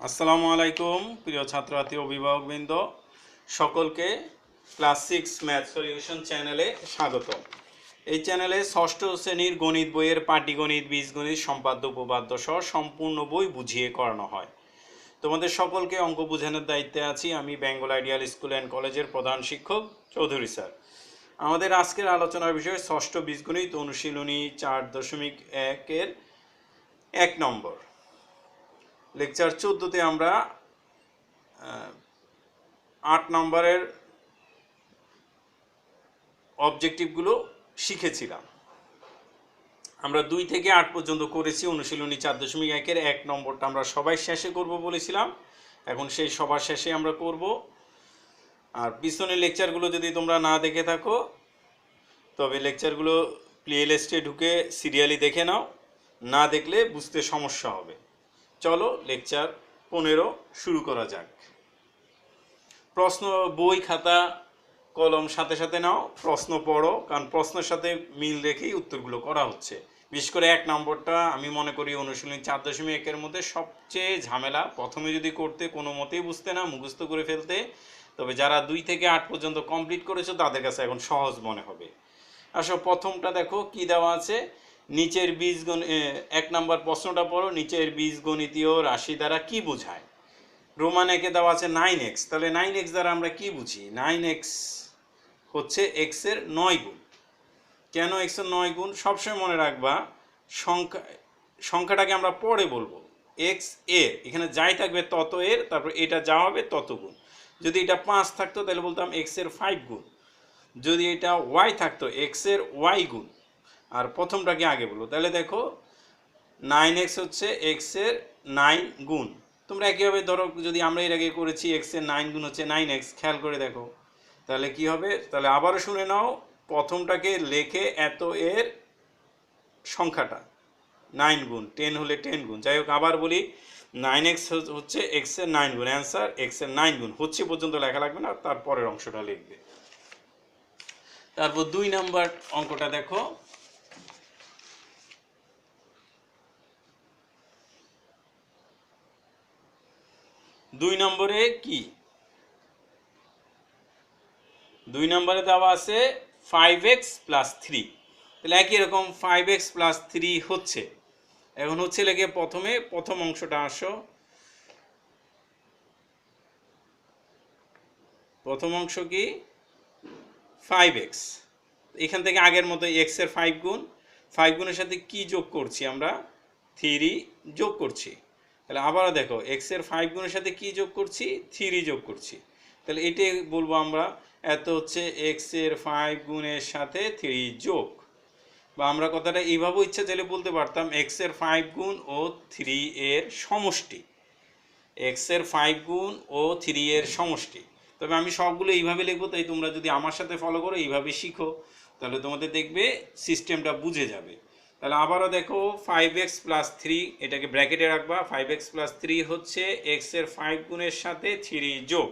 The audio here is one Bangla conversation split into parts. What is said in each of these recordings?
আসসালামু আলাইকুম, প্রিয় ছাত্রছাত্রী অভিভাবকবৃন্দ। সকলকে ক্লাস সিক্স ম্যাথ সলিউশন চ্যানেলে স্বাগত। এই চ্যানেলে ষষ্ঠ শ্রেণির গণিত বইয়ের পাটিগণিত, বীজগণিত, সম্পাদ্য, উপপাদ্য সহ সম্পূর্ণ বই বুঝিয়ে করানো হয়। তোমাদের সকলকে অঙ্ক বোঝানোর দায়িত্বে আছি আমি, বেঙ্গল আইডিয়াল স্কুল অ্যান্ড কলেজের প্রধান শিক্ষক চৌধুরী স্যার। আমাদের আজকের আলোচনার বিষয় ষষ্ঠ বীজগণিত অনুশীলনী চার দশমিক একের এক নম্বর। লেকচার চোদ্দোতে আমরা আট নম্বরের অবজেক্টিভগুলো শিখেছিলাম। আমরা দুই থেকে আট পর্যন্ত করেছি, অনুশীলনী চার দশমিক একের এক নম্বরটা আমরা সবাই শেষে করব বলেছিলাম। এখন সেই সবার শেষে আমরা করব। আর পিছনের লেকচারগুলো যদি তোমরা না দেখে থাকো, তবে লেকচারগুলো প্লে লিস্টে ঢুকে সিরিয়ালি দেখে নাও। না দেখলে বুঝতে সমস্যা হবে। চলো লেকচার পনেরো শুরু করা যাক। প্রশ্ন বই, খাতা, কলম সাথে সাথে নাও, প্রশ্ন পড়ো, কারণ প্রশ্নের সাথে মিল রেখেই উত্তরগুলো করা হচ্ছে। বিশেষ করে এক নম্বরটা আমি মনে করি অনুশীলনী চার দশমিক একের মধ্যে সবচেয়ে ঝামেলা। প্রথমে যদি করতে কোনো মতেই বুঝতে না, মুখস্থ করে ফেলতে, তবে যারা দুই থেকে আট পর্যন্ত কমপ্লিট করেছ, তাদের কাছে এখন সহজ মনে হবে। আসো, প্রথমটা দেখো, কি দেওয়া আছে? নিচের বীজগণ এক নম্বর প্রশ্নটা পড়ো, নিচের বীজগণিতীয় রাশি দ্বারা কি বোঝায়? রোমান একে দেওয়া আছে নাইন এক্স তাহলে নাইন এক্স দ্বারা আমরা কি বুঝি? নাইন এক্স হচ্ছে এক্সের নয় গুণ। কেন এক্সের নয় গুণ? সবসময় মনে রাখবা, সংখ্যা, সংখ্যাটাকে আমরা পরে বলব। এক্সের, এখানে যাই থাকবে তত এর, তারপর এটা যা হবে তত গুণ। যদি এটা পাঁচ থাকতো, তাহলে বলতাম এক্সের ফাইভ গুণ। যদি এটা ওয়াই থাকতো এক্সের ওয়াই গুণ। আর প্রথমটাকে আগে বলো? তাহলে দেখো নাইন এক্স হচ্ছে এক্সের নাইন গুণ। তোমরা একইভাবে ধরো, যদি আমরা এর আগে করেছি এক্সের নাইন গুণ হচ্ছে নাইন এক্স খেয়াল করে দেখো। তাহলে কি হবে? তাহলে আবারও শুনে নাও, প্রথমটাকে লেখে এত এর সংখ্যাটা নাইন গুণ টেন হলে টেন গুণ। যাই হোক, আবার বলি নাইন এক্স হচ্ছে এক্সের নাইন গুণ। অ্যান্সার এক্সের নাইন গুণ। হচ্ছে পর্যন্ত লেখা লাগবে না, তারপরের অংশটা লিখবে। তারপর দুই নাম্বার অঙ্কটা দেখো। দুই নম্বরে কি? দুই নম্বরে দেওয়া আছে ফাইভ এক্স প্লাস থ্রি তাহলে একই রকম ফাইভ এক্স প্লাস থ্রি হচ্ছে। এখন হচ্ছে লেগে প্রথমে প্রথম অংশটা আসো। প্রথম অংশ কি? ফাইভ এক্স এখান থেকে আগের মতো এক্সের ফাইভ গুণ। ফাইভ গুণের সাথে কি যোগ করছি আমরা? থ্রি যোগ করছি। তাহলে আবারও দেখো এক্সের ফাইভ গুণের সাথে কি যোগ করছি? থ্রি যোগ করছি। তাহলে এটাই বলব আমরা, এত হচ্ছে এক্সের ফাইভ গুণের সাথে থ্রি যোগ। বা আমরা কথাটা এইভাবেও ইচ্ছা চাইলে বলতে পারতাম এক্সের ফাইভ গুণ ও থ্রি এর সমষ্টি। এক্সের ফাইভ গুণ ও থ্রি এর সমষ্টি। তবে আমি সবগুলো এইভাবে লিখব, তাই তোমরা যদি আমার সাথে ফলো করো, এইভাবে শিখো, তাহলে তোমাদের দেখবে সিস্টেমটা বুঝে যাবে। তাহলে আবারও দেখো ফাইভ এক্স প্লাস থ্রি এটাকে ব্র্যাকেটে রাখবা। ফাইভ এক্স প্লাস থ্রি হচ্ছে এক্সের ফাইভ গুণের সাথে থ্রি যোগ।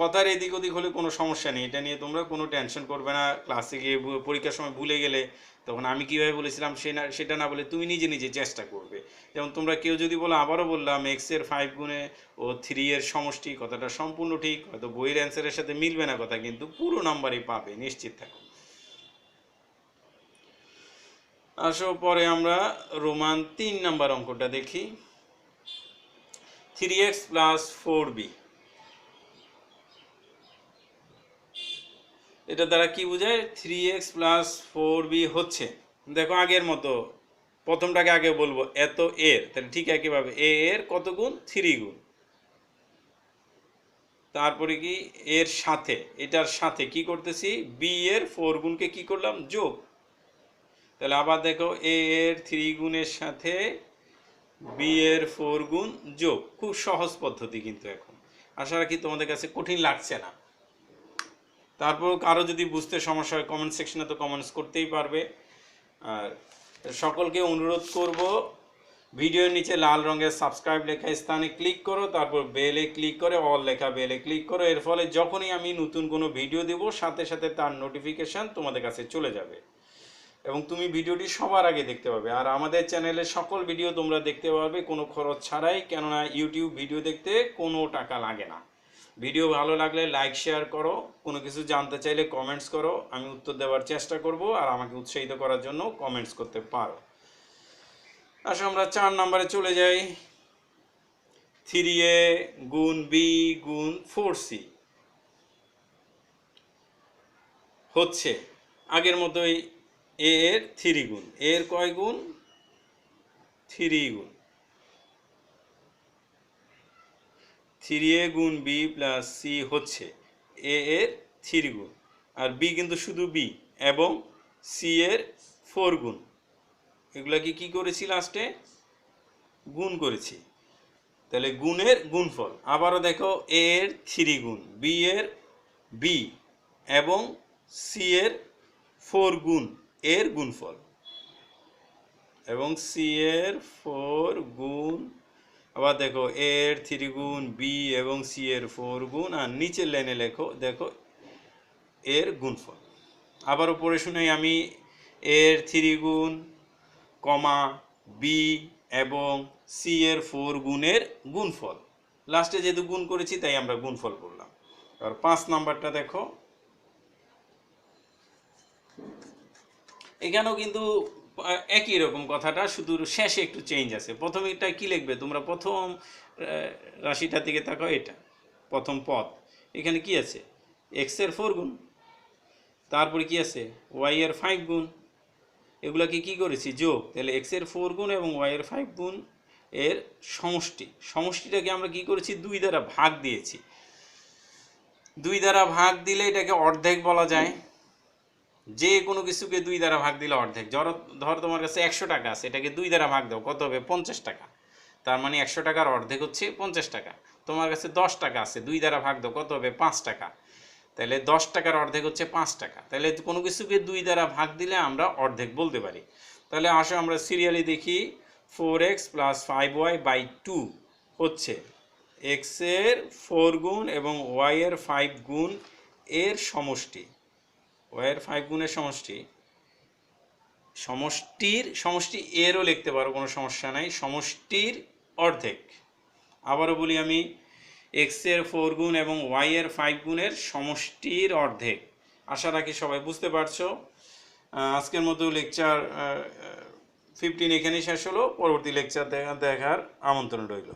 কথার এদিক ওদিক হলে কোনো সমস্যা নেই। এটা নিয়ে তোমরা কোনো টেনশন করবে না। ক্লাসে গিয়ে পরীক্ষার সময় ভুলে গেলে তখন আমি কীভাবে বলেছিলাম সে না সেটা না বলে তুমি নিজে নিজে চেষ্টা করবে। যেমন তোমরা কেউ যদি বলো, আবারও বললাম এক্সের ফাইভ গুণে ও থ্রি এর সমষ্টি, কথাটা সম্পূর্ণ ঠিক। হয়তো বইয়ের অ্যান্সারের সাথে মিলবে না কথা, কিন্তু পুরো নাম্বারই পাবে, নিশ্চিত থাকো। আসো, পরে আমরা রোমান তিন নাম্বার অঙ্কটা দেখি। Three x plus four b এটা দ্বারা কি বোঝায়? Three x plus four b হচ্ছে। দেখো, আগের মতো, প্রথমটাকে আগে বলব, এত এর। তাহলে ঠিক একইভাবে, এ এর কত গুণ? থ্রি গুণ। তারপরে কি? এর সাথে, এটার সাথে কি করতেছি? বি এর ফোর গুণকে কি করলাম? যোগ। তাহলে আবার দেখো এ এর থ্রি গুণের সাথে বি এর ফোর গুণ যোগ। খুব সহজ পদ্ধতি কিন্তু এখন। আশা রাখি তোমাদের কাছে কঠিন লাগছে না। তারপর কারও যদি বুঝতে সমস্যা হয় কমেন্ট সেকশনে তো কমেন্টস করতেই পারবে। আর সকলকে অনুরোধ করব, ভিডিওর নিচে লাল রঙের সাবস্ক্রাইব লেখা স্থানে ক্লিক করো, তারপর বেলে ক্লিক করে অল লেখা বেলে ক্লিক করো। এর ফলে যখনই আমি নতুন কোনো ভিডিও দেব, সাথে সাথে তার নোটিফিকেশান তোমাদের কাছে চলে যাবে। এবং তুমি ভিডিওটি সবার আগে দেখতে পাবে। আর আমাদের চ্যানেলের সকল ভিডিও তোমরা দেখতে পাবে কোনো খরচ ছাড়াই। কেননা ইউটিউব ভিডিও দেখতে কোনো টাকা লাগে না। ভিডিও ভালো লাগলে লাইক, শেয়ার করো। কোনো কিছু জানতে চাইলে কমেন্টস করো। আমি উত্তর দেওয়ার চেষ্টা করব আর আমাকে উৎসাহিত করার জন্য কমেন্টস করতে পারো। আসো, আমরা চার নম্বরে চলে যাই। থ্রি এ গুণ বি গুণ ফোর সি। হচ্ছে। আগের মতোই এ এর থ্রি গুণ এর কয় গুণ? থ্রি গুণ। থ্রি এ গুণ বি প্লাস সি হচ্ছে এ এর থ্রি গুণ, আর বি কিন্তু শুধু বি এবং সি এর ফোর গুণ। এগুলাকে কি করেছি লাস্টে গুণ করেছি। তাহলে গুণের গুণফল, আবারও দেখো এ এর থ্রি গুণ বি এর বি এবং সি এর ফোর গুণ। এর গুণফল এবং সি এর ফোর গুণ, আবার দেখো এর থ্রি গুণ বি এবং সি এর ফোর গুণ, আর নিচের লাইনে লেখো, দেখো এর গুণফল। আবারও পড়ে শুনে আমি এর থ্রি গুণ, কমা বি এবং সি এর ফোর গুণের গুণফল। লাস্টে যেহেতু গুণ করেছি, তাই আমরা গুণফল করলাম এবার পাঁচ নাম্বারটা দেখো। এখানেও কিন্তু একই রকম কথাটা, শুধু শেষে একটু চেঞ্জ আছে। প্রথমে এটা কি লিখবে? তোমরা প্রথম রাশিটা থেকে তাকাও, এটা। প্রথম পথ। এখানে কি আছে? এক্সের ফোর গুণ। তারপরে কি আছে? ওয়াই এর ফাইভ গুণ। এগুলাকে কি করেছি? যোগ। তাহলে এক্সের ফোর গুণ এবং ওয়াই এর ফাইভ গুণ এর সমষ্টি। সমষ্টিটাকে আমরা কি করেছি? দুই দ্বারা ভাগ দিয়েছি। দুই দ্বারা ভাগ দিলে এটাকে অর্ধেক বলা যায়। যে কোনো কিছুকে দুই দ্বারা ভাগ দিলে অর্ধেক। ধর ধর তোমার কাছে একশো টাকা আছে, এটাকে দুই দ্বারা ভাগ দাও, কত হবে? পঞ্চাশ টাকা। তার মানে একশো টাকার অর্ধেক হচ্ছে পঞ্চাশ টাকা। তোমার কাছে দশ টাকা আছে, দুই দ্বারা ভাগ দাও, কত হবে? পাঁচ টাকা। তাহলে দশ টাকার অর্ধেক হচ্ছে পাঁচ টাকা। তাহলে কোনো কিছুকে দুই দ্বারা ভাগ দিলে আমরা অর্ধেক বলতে পারি। তাহলে আসো আমরা সিরিয়ালি দেখি four x plus five y by two হচ্ছে। এক্সের ফোর গুণ এবং ওয়াইয়ের ফাইভ গুণ এর সমষ্টি। ওয়াইয়ের ফাইভ গুণের সমষ্টি। সমষ্টির, সমষ্টি এরও লিখতে পারো, কোনো সমস্যা নাই। সমষ্টির অর্ধেক। আবারও বলি আমি এক্সের ফোর গুণ এবং ওয়াই এর ফাইভ গুণের সমষ্টির অর্ধেক। আশা রাখি সবাই বুঝতে পারছ। আজকের মতো লেকচার ফিফটিন এখানেই শেষ হলো। পরবর্তী লেকচার দেখার আমন্ত্রণ রইল।